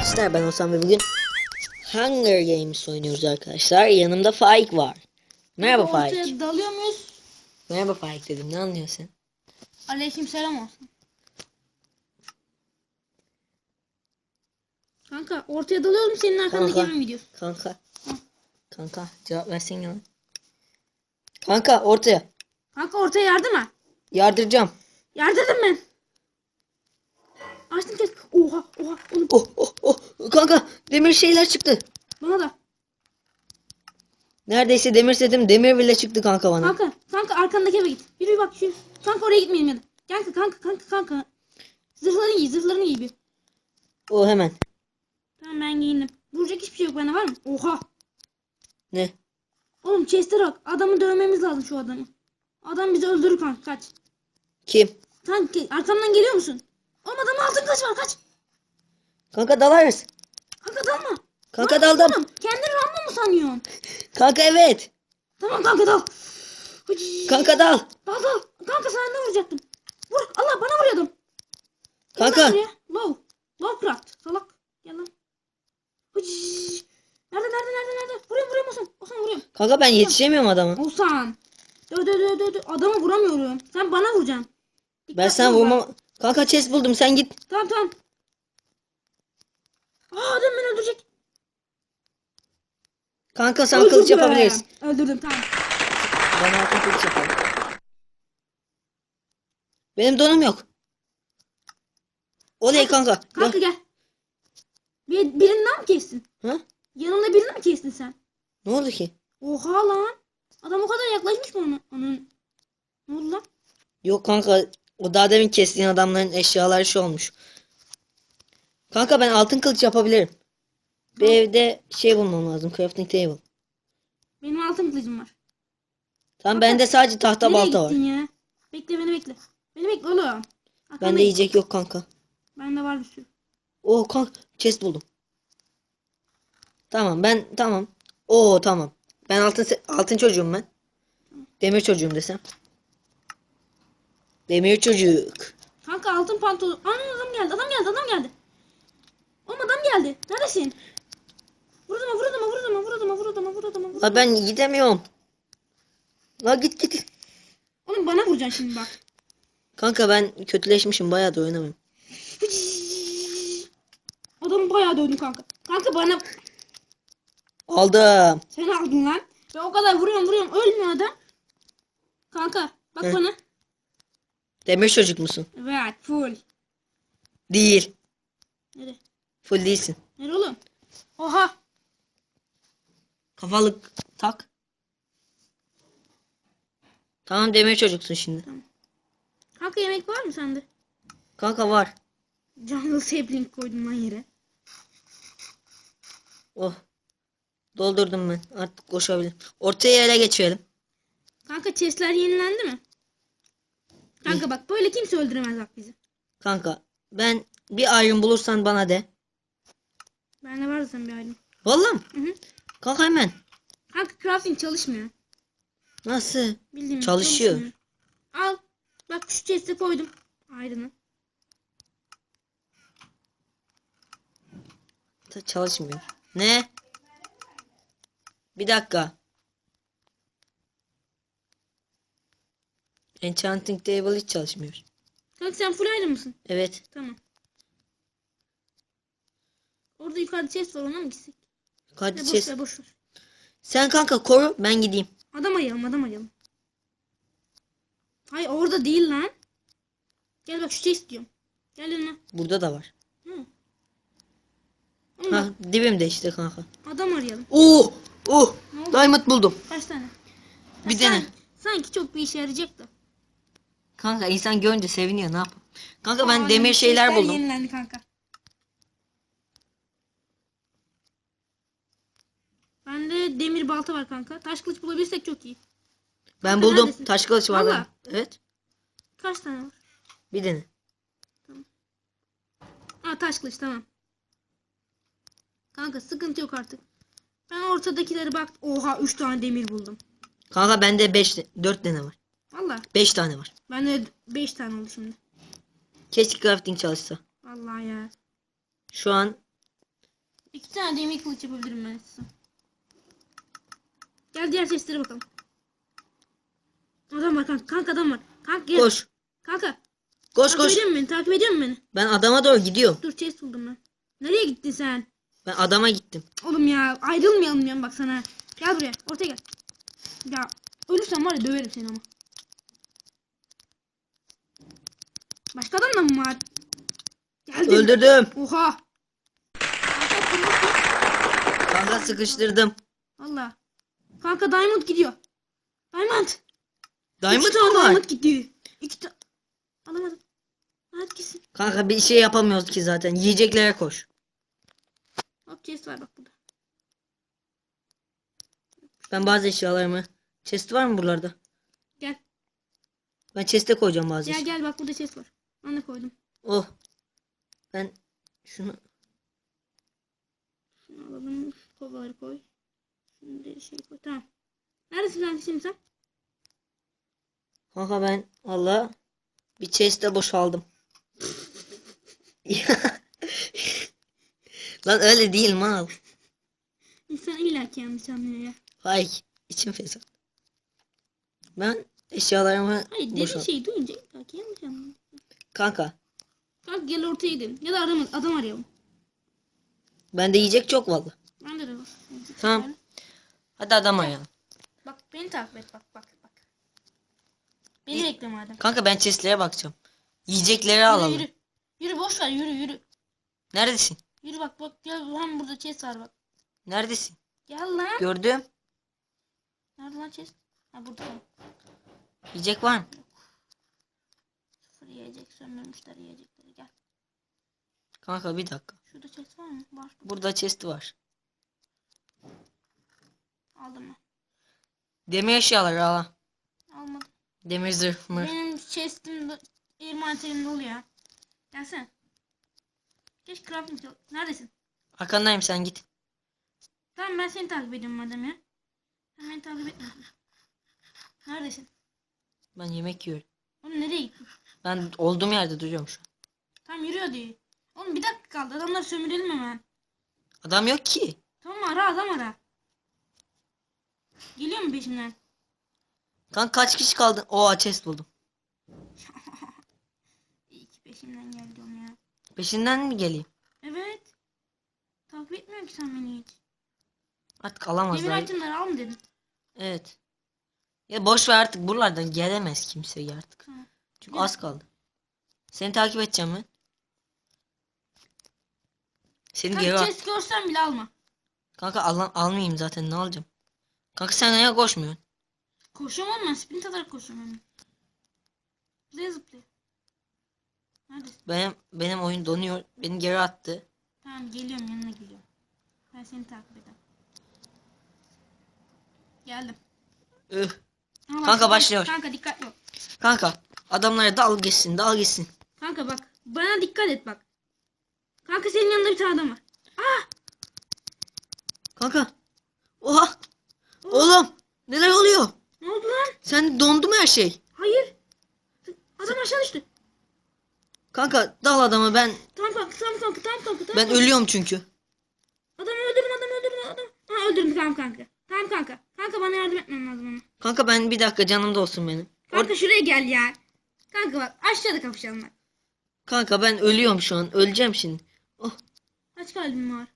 arkadaşlar ben Osman ve bugün Hunger Games oynuyoruz arkadaşlar. Yanımda Faik var. Merhaba Faik. Ortaya dalıyor muyuz? Merhaba Faik dedim ne anlıyorsun? Aleyküm selam olsun. Kanka ortaya dalıyorum senin arkandaki Kanka. yemin videosu. Kanka. Kanka cevap versin ya. Kanka ortaya. Kanka ortaya yardım et. Yardıracağım. Yardırdım ben. Açtım kes. Oha oha oğlum Oh oh oh. Kanka demir şeyler çıktı. bana da. Neredeyse demir setim demir bile çıktı kanka bana. Kanka kanka arkandaki eve git. Yürü bir bak şu. Kanka oraya gitmeyelim ya da. Kanka kanka kanka kanka. Zırhlarını giy zırhlarını giy bir. O hemen. Tamam ben giyindim. Vuracak hiçbir şey yok bende var mı? Oha. Ne? Oğlum Chester bak. Adamı dövmemiz lazım şu adamı. Adam bizi öldürür kanka kaç. Kim? Kanka arkamdan geliyor musun? Oğlum adamın altın kaç var kaç. Kanka dalarız. Kanka dalma. Kanka Lan daldım. oğlum, Kendini Rambo mu sanıyorsun? Kanka evet. Tamam kanka dal. Hıcı. Kanka dal. Dal dal. Kanka sana ne vuracaktım? Vur. Allah bana vuruyordum. Gel Kanka. Low. Low craft. Salak. Gel lan. Hıcı. Nerede nerede nerede nerede? Vuruyorum vuruyorum Osan. Osan vuruyorum. Kanka ben yetişemiyorum adama. Osan. Dö dö dö dö dö. Adamı vuramıyorum. Sen bana vuracaksın. Ben Dikkatli sana vurmam. Kanka chest buldum sen git. Tamam tamam. Aa adam beni öldürecek. Kanka sen Öldürdüm. kılıç yapabiliriz. Öldürdüm tamam. Ben altın kılıç yaparım. Benim donum yok. Oley kanka. Kanka Ya, gel. Bir, birinden mi kestin? Ha? Yanında birini mi kestin sen? ne oldu ki? Oha lan. Adam o kadar yaklaşmış mı ona? Onun. Ne oldu lan? Yok kanka o daha demin kestiğin adamların eşyaları şu olmuş. Kanka ben altın kılıç yapabilirim. Bir evde şey bulmam lazım. Crafting table. Benim altın kılıcım var. Tamam bende sadece tahta Nereye balta var. gittin ya? Bekle beni bekle. Beni bekle oğlum. Arkama Bende git. yiyecek yok kanka. Bende var bir sürü. Oo kanka chest buldum. Tamam ben tamam. Oo tamam. Ben altın se- altın çocuğum ben. Demir çocuğum desem. Demir çocuk. Kanka altın pantolon. Ana adam geldi. Adam geldi. Adam geldi. Oğlum adam geldi. Neredesin? Vur adama vur adama vur adama vur adama vur adama vur adama vur La ben gidemiyorum. La git git. Oğlum bana vuracaksın şimdi bak. Kanka ben kötüleşmişim bayağı da oynamıyorum. Adamı bayağı dövdüm kanka. Kanka bana Aldım. sen aldın lan. Ben o kadar vuruyorum vuruyorum ölmüyor adam. Kanka bak Heh. bana. Demir çocuk musun? Evet full. Değil. Nere? Full değilsin. Nere oğlum? Oha. Kafalık tak. Tamam demir çocuksun şimdi. Kanka yemek var mı sende? Kanka var. Jungle sapling koydum lan yere. Oh. Doldurdum ben. Artık koşabilirim. Ortaya ele geçirelim. Kanka chestler yenilendi mi? Kanka bak böyle kimse öldüremez bak bizi. Kanka ben bir iron bulursan bana de. Bende var zaten bir ayrım. Vallahi mi? Hı hı. Kanka hemen. Kanka crafting çalışmıyor. Nasıl? Bildiğin Çalışıyor. çalışmıyor. Al. Bak şu chest'e koydum. Ayrını. Ta- Çalışmıyor. Ne? Bir dakika. Enchanting table hiç çalışmıyor. Kanka sen full ayrı mısın? Evet. Tamam. Orada yukarıda chest var ona mı gitsek? Boş chest. ver boş ver. Sen kanka koru ben gideyim. Adam arayalım adam arayalım. Hayır orada değil lan. Gel bak şu chest diyorum. Gel yanıma. Burada da var. Hı. Ha dibimde işte kanka. adam arayalım. Oh! Oh! Ne oldu? Diamond buldum. Kaç tane? Bir Ya dene. san- Sanki çok bir işe yarayacak da. Kanka insan görünce seviniyor ne yapayım. Kanka ben Aa, demir şeyler buldum. Yenilendi kanka. Bende demir balta var kanka. Taş kılıç bulabilirsek çok iyi. Ben Kanka buldum. neredesin? Taş kılıç var ben. Valla. Evet. Kaç tane var? Bir dene. Aa taş kılıç tamam. Kanka sıkıntı yok artık. Ben ortadakileri bak. Oha 3 tane demir buldum. Kanka bende 5 4 tane var. Valla. 5 tane var. Bende 5 tane oldu şimdi. Keşke crafting çalışsa. Vallahi ya. Şu an İki tane demir kılıç yapabilirim ben size. Gel diğer seslere bakalım. Adam var kanka. Kanka adam var. Kanka gel. Koş. Kanka. Koş takip koş. ediyor musun beni? Takip ediyor musun beni? Ben adama doğru gidiyorum. Dur chest buldum ben. Nereye gittin sen? Ben adama gittim. Oğlum ya ayrılmayalım diyorum bak sana. Gel buraya. Ortaya gel. Ya ölürsen var ya döverim seni ama. Başka adam da mı var? Geldim. Öldürdüm. Oha. Kanka sıkıştırdım. Valla. Kanka Diamond gidiyor. Diamond. Diamond İki tane mı var? Diamond gidiyor. İki tane. Alamadım. Hadi gitsin. Kanka bir şey yapamıyoruz ki zaten. Yiyeceklere koş. Bak chest var bak burada. Ben bazı eşyalarımı... Chest var mı buralarda? Gel. Ben chest'e koyacağım bazı Gel gel bak burada chest var. Ben de koydum. Oh. Ben şunu... Şunu alalım. Şu kovaları koy. Şunu da şey koy. Tamam. Neredesin şimdi sen? Kanka ben valla bir chest'e boşaldım. Lan öyle değil mal. İnsan illaki yanlış anlıyor ya. Hay içim fesat. Ben eşyalarımı Hayır dediğin boşalttım. şeyi duyunca. Kanka Kalk gel ortaya gidelim. Ya da adam, adam arayalım. bende yiyecek çok valla. Ben de var. Tamam. Hadi adam arayalım. Bak beni takip et bak bak bak. Beni bekle madem. Kanka ben chestlere bakacağım. Yiyecekleri Yürü alalım. yürü. Yürü boş ver yürü yürü. Neredesin? Yürü bak bak gel hem burada chest var bak. Neredesin? Gel lan. Gördüm. Nerede lan chest? Ha burada. lan. Yiyecek var mı? Yiyecek sömürmüşler yiyecekleri gel. Kanka bir dakika. Şurada chest var mı? Var. Burada chest var. Aldım ben. Demir eşyaları al. Almadım. Demir zırh mı? Benim chest'im envanterim dolu ya. Gelsene. Geç crafting. Neredesin? Arkandayım sen git. Tamam ben seni takip ediyorum madem ya. Sen beni takip etme. Neredesin? Ben yemek yiyorum. Oğlum nereye gittin? Ben olduğum yerde duruyorum şu an. Tam yürüyor diye. Oğlum bir dakika kaldı. Adamları sömürelim hemen. Adam yok ki. Tamam ara adam ara. Geliyor mu peşimden? Kanka kaç kişi kaldı? Oo chest buldum. İyi ki peşimden geldi onu ya. Peşinden mi geleyim? Evet. Takip etmiyor ki sen beni hiç. Artık Demir alamazlar. itemleri al mı dedin? Evet. Ya boş ver artık buralardan gelemez kimse artık. Ha. Çünkü Ya. az kaldı. Seni takip edeceğim ben. Seni geri Kanka al. chest görsen bile alma. Kanka al almayayım zaten ne alacağım? Kanka sen neye koşmuyorsun? Koşuyorum ama ben sprint atarak koşuyorum hemen. Zıplaya zıplaya. Neredesin? Benim benim oyun donuyor. Beni geri attı. Tamam geliyorum yanına geliyorum. Ben seni takip ederim. Geldim. Üh. Ama Kanka başlıyor. Kanka dikkat yok. Kanka adamlara dal geçsin dal geçsin. Kanka bak. Bana dikkat et bak. Kanka senin yanında bir tane adam var. Ah! Kanka. Oha. Oğlum neler oluyor? Ne oldu lan? Sen dondu mu her şey? Hayır. Adam aşağı düştü. Kanka dal adamı ben Tamam kanka tamam kanka tamam kanka tamam. ben kanka. ölüyorum çünkü. Adamı öldürdüm adamı öldürdüm adamı. Ha öldürdüm tamam kanka. Tamam kanka. Kanka bana yardım etmen lazım ama. Kanka ben bir dakika canımda olsun benim. Or- Kanka şuraya gel ya. Kanka bak aşağıda kapışalım bak. Kanka ben ölüyorum şu an. Öleceğim şimdi. Oh. Kaç kalbim var?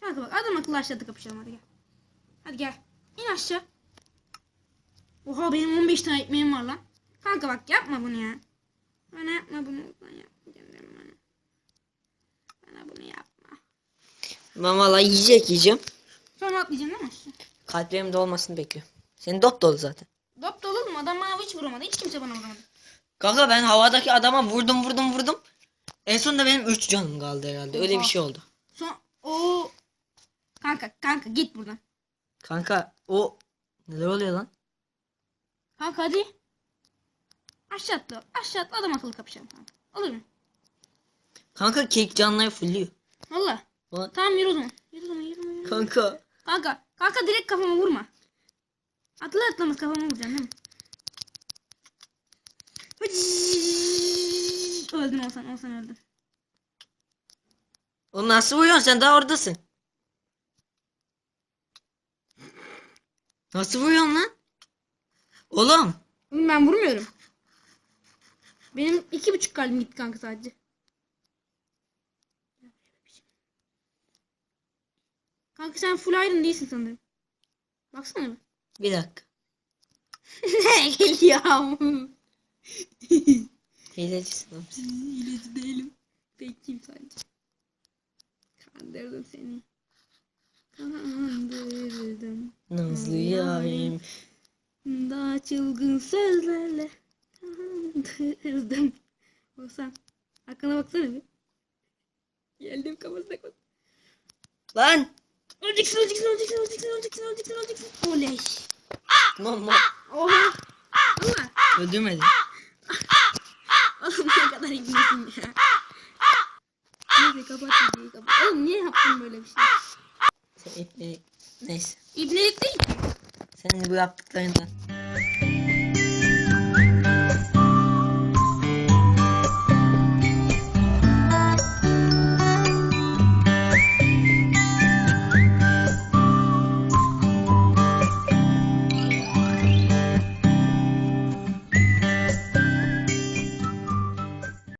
Kanka bak adam akıllı aşağıda kapışalım hadi gel. Hadi gel. İn aşağı. Oha benim 15 tane ekmeğim var lan. Kanka bak yapma bunu ya. Bana yapma bunu. Bana yapma bana. Bana bunu yapma. Ben vallahi yiyecek yiyeceğim. Sonra atlayacaksın değil mi aşağı? Kalplerimin dolmasını bekliyorum. Senin dop dolu zaten. Adam bana hiç vuramadı. Hiç kimse bana vuramadı. Kanka ben havadaki adama vurdum vurdum vurdum. En sonunda benim 3 canım kaldı herhalde. Öyle bir Oha. şey oldu. Son o Kanka kanka git buradan. Kanka o neler oluyor lan? Kanka hadi. Aşağı atla. Aşağı atla adam akıllı kapışalım kanka. Olur mu? Kanka kek canları fulluyor. Valla. Tamam yürü o zaman. Yürü o zaman yürü. Yürü. Kanka. Kanka. Kanka direkt kafama vurma. Atla atlamaz kafama vuracaksın değil mi? Öldün olsan olsan öldün. Oğlum nasıl vuruyorsun sen daha oradasın. Nasıl vuruyorsun lan? Oğlum. Ben vurmuyorum. Benim iki buçuk kalbim gitti kanka sadece. Kanka sen full iron değilsin sanırım. Baksana bir. Bir dakika. Ne geliyor? Hilecisin oğlum sen. İlacı değilim. Bekiyim sadece. Kandırdım seni. Kandırdım. Nazlı yarim. Daha çılgın sözlerle kandırdım. Olsan. Arkana baksana bir. Geldim kafasına bak. Lan. Öleceksin, öleceksin, öleceksin, öleceksin, öleceksin, öleceksin, öleceksin. Oley. Tamam mı? Oha. Allah. Oğlum ne kadar ibnesin ya. Neyse kapat videoyu kapat. Oğlum niye yaptın böyle bir şey? Sen ipleri... Neyse. İbnelik değil. Senin bu yaptıklarından.